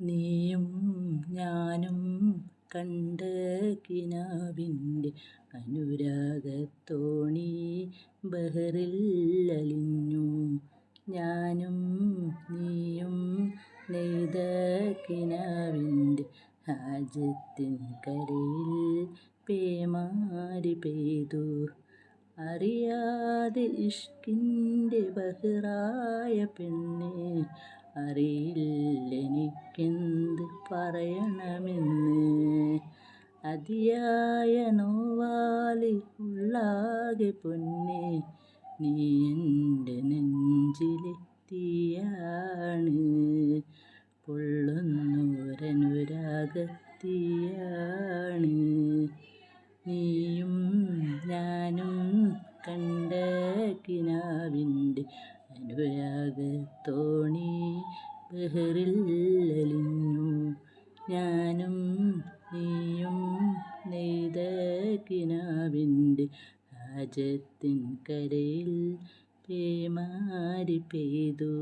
നീയും ഞാനും കണ്ട കിനാവിന്റെ അനുരാഗത്തോണി ബഹറിൽ അലിഞ്ഞു. ഞാനും നീയും നെയ്ത കിനാവിന്റെ ഹാജത്തിൻ കരയിൽ പേമാരി പെയ്തു. അറിയാതെ ഇഷ്കിന്റെ ബഹറായ പെണ്ണെ അറിയില്ലെനിക്കെന്ത് പറയണമെന്ന് അതിയായ നോവാലി ഉള്ളാകെ പൊന്നെ നീ എന്റെ നെഞ്ചിലെത്തിയാണ്. തീയാണ് പൊള്ളുന്നൊരനുരാഗത്തിയാണ് നീയും ഞാനും കണ്ട കിനാവിന്റെ അനുരാഗത്തോണി ഞാനും നീയും നെയ്ത കിനാവിന്റെ രാജത്തിൻ കരയിൽ പേമാരി പെയ്തു.